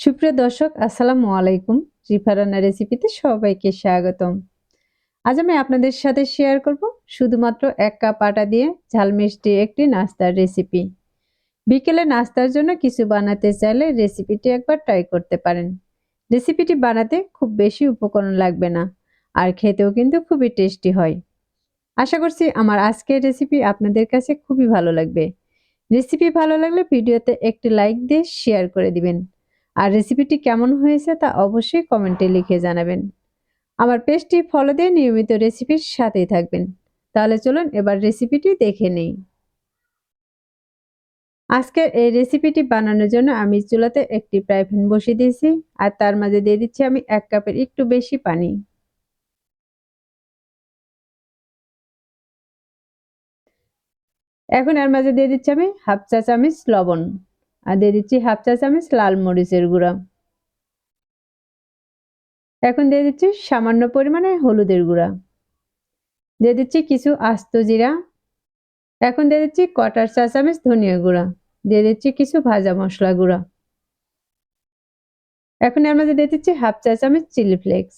সুপ্রিয় দর্শক, আসসালামু আলাইকুম। রিফারানা রেসিপিতে সবাইকে স্বাগতম। আজ আমি আপনাদের সাথে শেয়ার করব শুধুমাত্র এক কাপ আটা দিয়ে ঝাল মিষ্টি একটি নাস্তার রেসিপি। বিকেলে নাস্তার জন্য কিছু বানাতে চাইলে রেসিপিটি একবার ট্রাই করতে পারেন। রেসিপিটি বানাতে খুব বেশি উপকরণ লাগবে না, আর খেতেও কিন্তু খুবই টেস্টি হয়। আশা করছি আমার আজকের রেসিপি আপনাদের কাছে খুবই ভালো লাগবে। রেসিপি ভালো লাগলে ভিডিওতে একটি লাইক দিয়ে শেয়ার করে দিবেন। আর রেসিপিটি কেমন হয়েছে তা অবশ্যই কমেন্টে লিখে জানাবেন। আমার পেজটি ফলো দিয়ে নিয়মিত রেসিপির সাথেই থাকবেন। তাহলে চলুন এবার রেসিপিটি দেখে নেই। আজকের এই রেসিপিটি বানানোর জন্য আমি চুলাতে একটি ফ্রাই প্যান বসিয়ে দিয়েছি আর তার মাঝে দিয়ে দিচ্ছি আমি এক কাপের একটু বেশি পানি। এখন এর মাঝে দিয়ে দিচ্ছি আমি হাফ চা চামচ লবণ। আর দিয়ে দিচ্ছি হাফ চা চামচ লাল মরিচের গুঁড়া। এখন দিয়ে দিচ্ছি সামান্য পরিমাণে হলুদের গুঁড়া। দিয়ে দিচ্ছি কিছু আস্ত জিরা। এখন দিয়ে দিচ্ছি কটার চা চামচ ধনিয়া গুঁড়া। দিয়ে দিচ্ছি কিছু ভাজা মশলা গুঁড়া। এখন এর মধ্যে দিয়ে দিচ্ছি হাফ চা চামচ চিলি ফ্লেক্স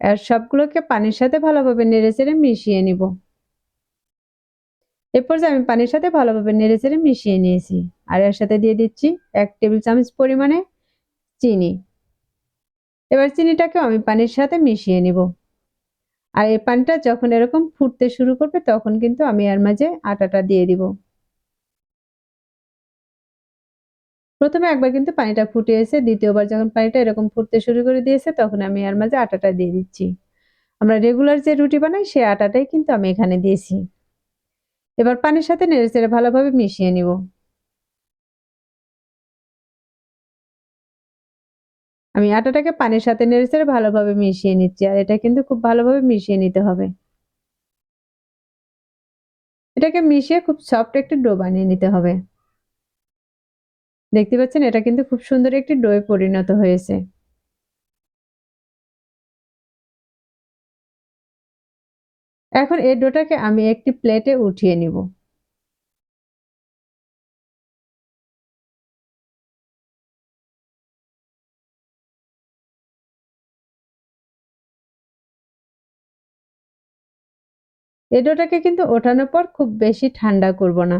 আর সবগুলোকে পানির সাথে ভালোভাবে নেড়ে চেড়ে মিশিয়ে নিব। এরপর আমি পানির সাথে ভালোভাবে নেড়ে চেড়ে মিশিয়ে নিয়েছি। আর এর সাথে দিয়ে দিচ্ছি এক টেবিল চামচ পরিমাণে চিনি। এবার চিনিটাকেও আমি পানির সাথে মিশিয়ে নিব। আর এই পানিটা যখন এরকম ফুটতে শুরু করবে, তখন কিন্তু আমি এর মাঝে আটাটা দিয়ে দিব। প্রথমে একবার কিন্তু পানিটা ফুটে এসে দ্বিতীয়বার যখন পানিটা এরকম ফুটতে শুরু করে দিয়েছে, তখন আমি এর মাঝে আটাটা দিয়ে দিচ্ছি। আমরা রেগুলার যে রুটি বানাই, সেই আটাটাই কিন্তু আমি এখানে দিয়েছি। এবার পানির সাথে নেড়ে চেড়ে ভালোভাবে মিশিয়ে নিব। আমি আটাটাকে পানির সাথে নেড়ে চেড়ে ভালোভাবে মিশিয়ে নিচ্ছি, আর এটা কিন্তু খুব ভালোভাবে মিশিয়ে নিতে হবে। এটাকে মিশিয়ে খুব সফট একটি ডো বানিয়ে নিতে হবে। দেখতে পাচ্ছেন, এটা কিন্তু খুব সুন্দর একটি ডোয়ে পরিণত হয়েছে। এখন এই ডোটাকে আমি একটি প্লেটে উঠিয়ে নিব। এই ডোটাকে কিন্তু ওঠানোর পর খুব বেশি ঠান্ডা করব না।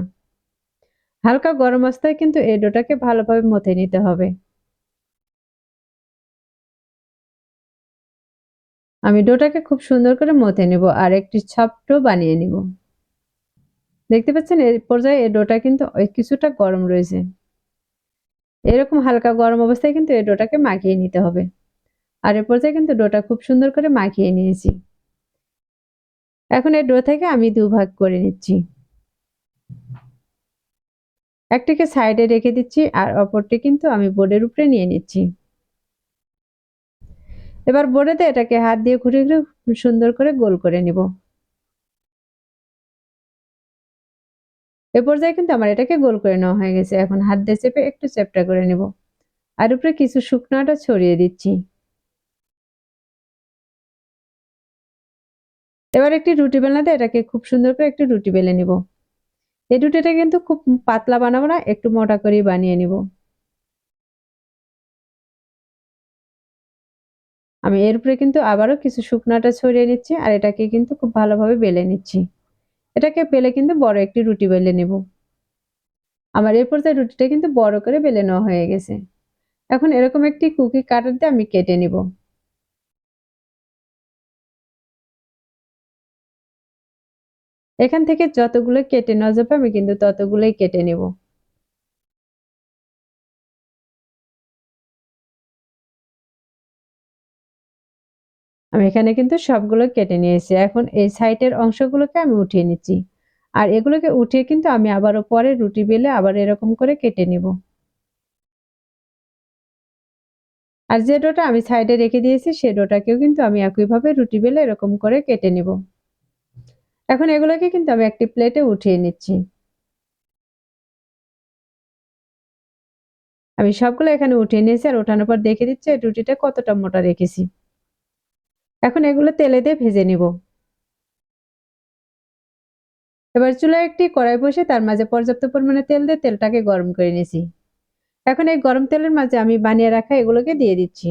হালকা গরম অবস্থায় কিন্তু এই ডোটাকে ভালোভাবে মথে নিতে হবে। আমি ডোটাকে খুব সুন্দর করে মথে নেব আর একটি ছোট্ট বানিয়ে নিব। দেখতে পাচ্ছেন এই পর্যায়ে এই ডোটা কিন্তু কিছুটা গরম রয়েছে। এরকম হালকা গরম অবস্থায় কিন্তু এই ডোটাকে মাখিয়ে নিতে হবে। আর এ পর্যায়ে কিন্তু ডোটা খুব সুন্দর করে মাখিয়ে নিয়েছি। এখন এই ডো থেকে আমি দুভাগ করে নিচ্ছি। একটিকে সাইডে রেখে দিচ্ছি আর অপরটি কিন্তু আমি বোর্ডের উপরে নিয়ে নিচ্ছি। এবার বোর্ডেতে এটাকে হাত দিয়ে ঘুরে ঘুরে সুন্দর করে গোল করে নিব। এ পর্যায়ে কিন্তু আমার এটাকে গোল করে নেওয়া হয়ে গেছে। এখন হাত দিয়ে চেপে একটু চেপটা করে নিব। আর উপরে কিছু শুকনাটা ছড়িয়ে দিচ্ছি। এবার একটি রুটি বেলনাতে এটাকে খুব সুন্দর করে একটি রুটি বেলে নিব। এই রুটিটা কিন্তু খুব পাতলা বানাবো না, একটু মোটা করেই বানিয়ে নিব। আমি এর উপরে কিন্তু আবারও কিছু শুকনাটা ছড়িয়ে নিচ্ছি আর এটাকে কিন্তু খুব ভালোভাবে বেলে নিচ্ছি। এটাকে বেলে কিন্তু বড় একটি রুটি বেলে নেব। আমার এর পর্যায়ে রুটিটা কিন্তু বড় করে বেলে নেওয়া হয়ে গেছে। এখন এরকম একটি কুকি কাটার দিয়ে আমি কেটে নিব। এখান থেকে যতগুলো কেটে নেওয়া যাবে আমি কিন্তু ততগুলোই কেটে নেব। আমি এখানে কিন্তু সবগুলো কেটে নিয়েছি। এখন এই সাইডের অংশগুলোকে আমি উঠিয়ে নিচ্ছি। আর এগুলোকে উঠিয়ে কিন্তু আমি আবারও পরে রুটি বেলে আবার এরকম করে কেটে নিব। আর যে ডোটা আমি সাইডে রেখে দিয়েছি, সে ডোটাকেও কিন্তু আমি একইভাবে রুটি বেলে এরকম করে কেটে নিব। এখন এগুলোকে কিন্তু আমি একটি প্লেটে উঠিয়ে নিচ্ছি। আমি সবগুলো এখানে উঠিয়ে নিয়েছি আর ওঠানোর পর দেখে দিচ্ছি রুটিটা কতটা মোটা রেখেছি। এখন এগুলো তেলে দিয়ে ভেজে নিব। এবার চুলায় একটি কড়াই বসে তার মাঝে পর্যাপ্ত পরিমাণে তেল দিয়ে তেলটাকে গরম করে নিয়েছি এখন এই গরম তেলের মাঝে আমি বানিয়ে রাখা এগুলোকে দিয়ে দিচ্ছি।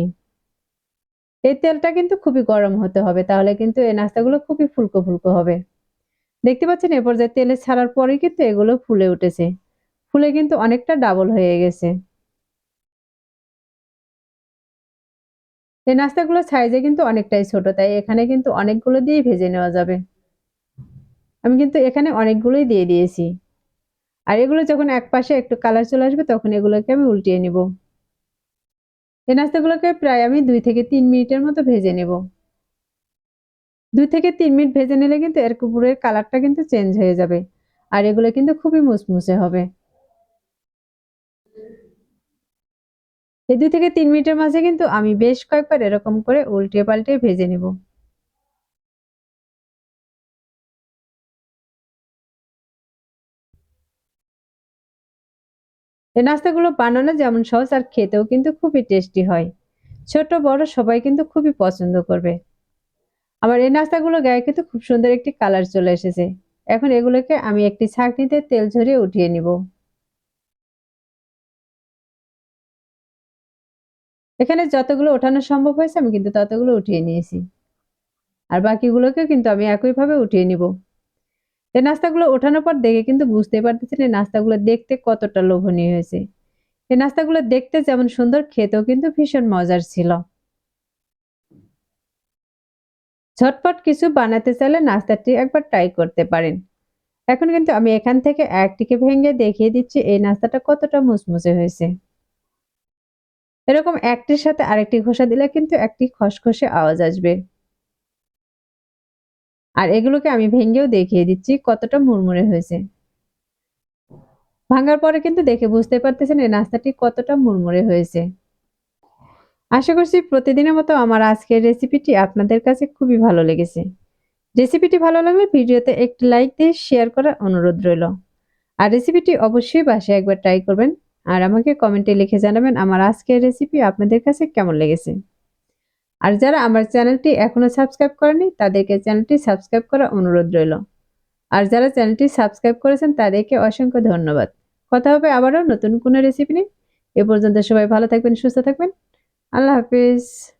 এই তেলটা কিন্তু খুবই গরম হতে হবে, তাহলে কিন্তু এই নাস্তাগুলো খুবই ফুলকো ফুলকো হবে। দেখতে পাচ্ছেন এ পর্যায়ে তেলে ছাড়ার পরে কিন্তু এগুলো ফুলে উঠেছে। ফুলে কিন্তু অনেকটা ডাবল হয়ে গেছে। এই নাস্তাগুলো সাইজে কিন্তু অনেকটাই ছোট, তাই এখানে কিন্তু অনেকগুলো দিয়ে ভেজে নেওয়া যাবে। আমি কিন্তু এখানে অনেকগুলোই দিয়ে দিয়েছি। আর এগুলো যখন এক পাশে একটু কালার চলে আসবে, তখন এগুলোকে আমি উল্টিয়ে নিব। এই নাস্তাগুলোকে প্রায় আমি দুই থেকে তিন মিনিটের মতো ভেজে নেব। দুই থেকে তিন মিনিট ভেজে নিলে কিন্তু এর কুপুরের কালারটা কিন্তু চেঞ্জ হয়ে যাবে। আর এগুলো কিন্তু খুবই মুসমুসে হবে। এই দুই থেকে তিন মিনিটের মাঝে কিন্তু আমি বেশ কয়েকবার এরকম করে উল্টে পাল্টে ভেজে নেব। এই নাস্তাগুলো বানানো যেমন সহজ আর খেতেও কিন্তু খুবই টেস্টি হয়। ছোট, বড় সবাই কিন্তু খুবই পছন্দ করবে। আমার এই নাস্তাগুলো গায়ে কিন্তু খুব সুন্দর একটি কালার চলে এসেছে। এখন এগুলোকে আমি একটি ছাঁকনিতে তেল ঝরিয়ে উঠিয়ে নিব। এখানে যতগুলো ওঠানো সম্ভব হয়েছে, আমি কিন্তু ততগুলো উঠিয়ে নিয়েছি। আর বাকিগুলোকে কিন্তু আমি একইভাবে উঠিয়ে নিব। এই নাস্তাগুলো ওঠানোর পর দেখে কিন্তু বুঝতে পারতেছেন এই নাস্তাগুলো দেখতে কতটা লোভনীয় হয়েছে। এই নাস্তাগুলো দেখতে যেমন সুন্দর, খেতেও কিন্তু ভীষণ মজার ছিল। ঝটপট কিছু বানাতে চাইলে নাস্তাটি একবার ট্রাই করতে পারেন। এখন কিন্তু আমি এখান থেকে একটিকে ভেঙে দেখিয়ে দিচ্ছি, এই নাস্তাটা কতটা মুসমুসে হয়েছে। এরকম একটির সাথে আরেকটি ঘষা দিলে কিন্তু একটি খসখসে আওয়াজ আসবে। আর এগুলোকে আমি ভেঙেও দেখিয়ে দিচ্ছি, কতটা মুড়মুড়ে হয়েছে। ভাঙার পরে কিন্তু দেখে বুঝতে পারতেছেন এই নাস্তাটি কতটা মুড়মুড়ে হয়েছে। আশা করছি প্রতিদিনের মতো আমার আজকের রেসিপিটি আপনাদের কাছে খুবই ভালো লেগেছে। রেসিপিটি ভালো লাগলে ভিডিওতে একটি লাইক দিয়ে শেয়ার করার অনুরোধ রইল। আর রেসিপিটি অবশ্যই বাসায় একবার ট্রাই করবেন। আর আমাকে কমেন্টে লিখে জানাবেন আমার আজকের রেসিপি আপনাদের কাছে কেমন লেগেছে। আর যারা আমার চ্যানেলটি এখনও সাবস্ক্রাইব করেনি তাদেরকে চ্যানেলটি সাবস্ক্রাইব করা অনুরোধ রইল। আর যারা চ্যানেলটি সাবস্ক্রাইব করেছেন, তাদেরকে অসংখ্য ধন্যবাদ। কথা হবে আবারও নতুন কোনো রেসিপি নিয়ে। এ পর্যন্ত সবাই ভালো থাকবেন, সুস্থ থাকবেন। আল্লাহ হাফিজ।